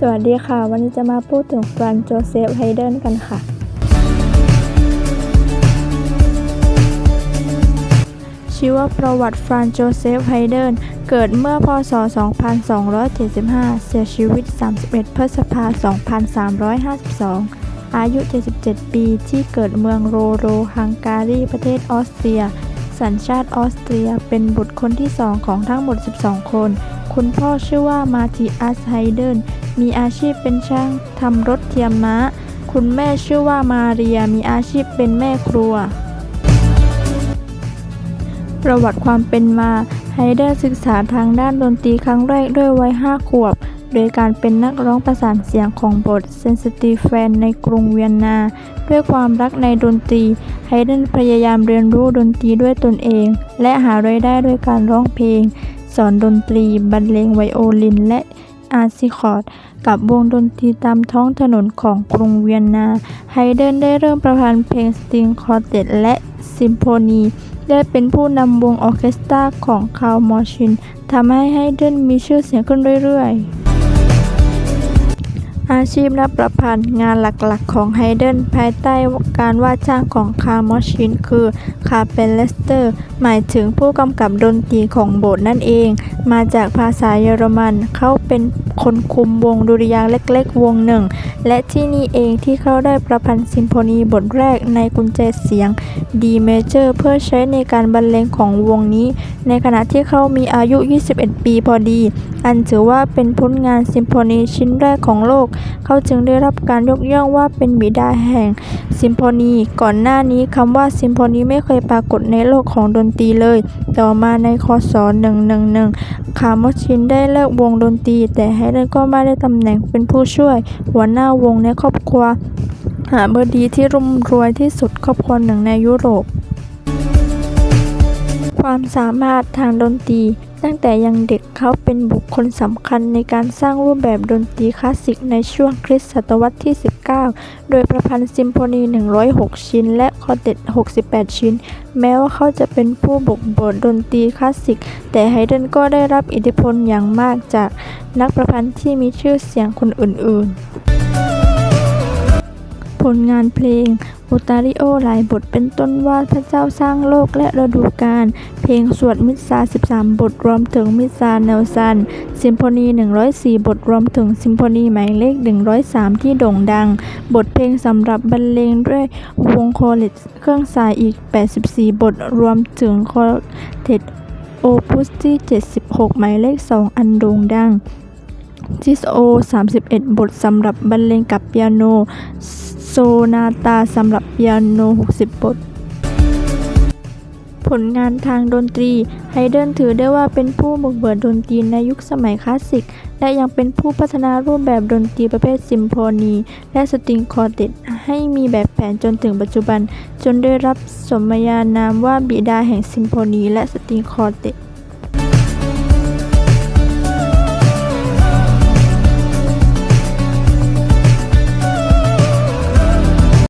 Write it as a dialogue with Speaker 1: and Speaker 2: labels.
Speaker 1: สวัสดีค่ะ วันนี้จะมาพูดถึงฟรานโจเซฟไฮเดนกันค่ะ ชีวประวัติฟรานโจเซฟไฮเดนเกิดเมื่อพศ 2275 เสียชีวิต 31 พฤษภาคม2352 อายุ 77 ปีที่เกิดเมืองโรโรฮังการีประเทศออสเตรีย สัญชาติออสเตรียเป็นบุตรคนที่สองของทั้งหมด 12 คน คุณพ่อชื่อว่ามาติอัสไฮเดน มีอาชีพเป็นช่างทำรถเทียมม้า คุณแม่ชื่อว่ามาเรีย มีอาชีพเป็นแม่ครัว ประวัติความเป็นมาไฮเดนศึกษาทางด้านดนตรีครั้งแรกด้วยวัย5ขวบ โดยการเป็นนักร้องประสานเสียงของบทเซนซิทีแฟนในกรุงเวียนนา ด้วยความรักในดนตรี ไฮเดนพยายามเรียนรู้ดนตรีด้วยตนเอง และหารายได้ด้วยการร้องเพลง สอนดนตรีบรรเลงไวโอลินและอาร์ซิคอร์ดกับวงดนตรีตามท้องถนนของกรุงเวียนนาไฮเดนได้เริ่มประพันธ์เพลงสตริงคอร์เตตและซิมโฟนีได้เป็นผู้นำวงออเคสตราของคาร์มอชินทำให้ไฮเดนมีชื่อเสียงขึ้นเรื่อยๆ อาชีพนักประพันธ์งานหลักๆ ของไฮเดนภายใต้การว่าจ้างของคาร์มอชินคือคาเปนเลสเตอร์ หมายถึงผู้กำกับดนตรีของโบสถ์นั่นเอง มาจากภาษาเยอรมัน เขาเป็นคนคุมวงดุริยางเล็กๆ วงหนึ่ง และที่นี่เองที่เขาได้ประพันธ์ซิมโฟนีบทแรกในกุญแจเสียง D major เพื่อใช้ในการบรรเลงของวงนี้ ในขณะที่เขามีอายุ 21 ปีพอดี อันถือว่าเป็นผลงานซิมโฟนีชิ้นแรกของโลก เขาจึงได้รับการยกย่องว่าเป็นบิดาแห่งซิมโฟนี ก่อนหน้านี้คำว่าซิมโฟนีไม่เคยปรากฏในโลกของดนตรีเลย ต่อมาในคศ 111 คาร์มอชินได้เลิกวงดนตรี แต่ไฮเดนก็ไม่ได้ตำแหน่งเป็นผู้ช่วย หัวหน้าวงในครอบครัว หาเบดีที่ร่ำรวยที่สุดครอบครัวหนึ่งในยุโรปความสามารถทางดนตรี ตั้งแต่ยังเด็กเขาเป็นบุคคลสำคัญในการสร้างรูปแบบดนตรีคลาสสิกในช่วงคริสตศตวรรษที่ 19 โดยประพันธ์ซิมโฟนี 106 ชิ้น และคอเต็ต68 ชิ้น แม้ว่าเขาจะเป็นผู้บุกเบิกดนตรีคลาสสิก แต่ไฮเดนก็ได้รับอิทธิพลอย่างมากจากนักประพันธ์ที่มีชื่อเสียงคนอื่นๆ ผลงานเพลงโอตาริโอหลายบทเป็นต้นว่าพระเจ้าสร้างโลกและฤดูกาลเพลงสวดมิสซา 13 บทรวมถึงมิสซาเนลซันซิมโฟนี 104 บทรวมถึงซิมโฟนีหมายเลข 103 ที่โด่งดัง บทเพลงสำหรับบรรเลงด้วยวงโคเลตเครื่องสายอีก 84 บทรวมถึงคอเทตโอปุสที่ 76 หมายเลข 2 อันโด่งดังจิสโอ31 บทสำหรับบรรเลงกับเปียโน โซนาตาสำหรับเปียโน 60 บท ผลงานทางดนตรีไฮเดนถือได้ว่าเป็นผู้บุกเบิกดนตรีในยุคสมัยคลาสสิก และยังเป็นผู้พัฒนารูปแบบดนตรีประเภทซิมโฟนี และสตริงคอร์เตตให้มีแบบแผนจนถึงปัจจุบัน จนได้รับสมญานามว่าบิดาแห่งซิมโฟนีและสตริงคอร์เตต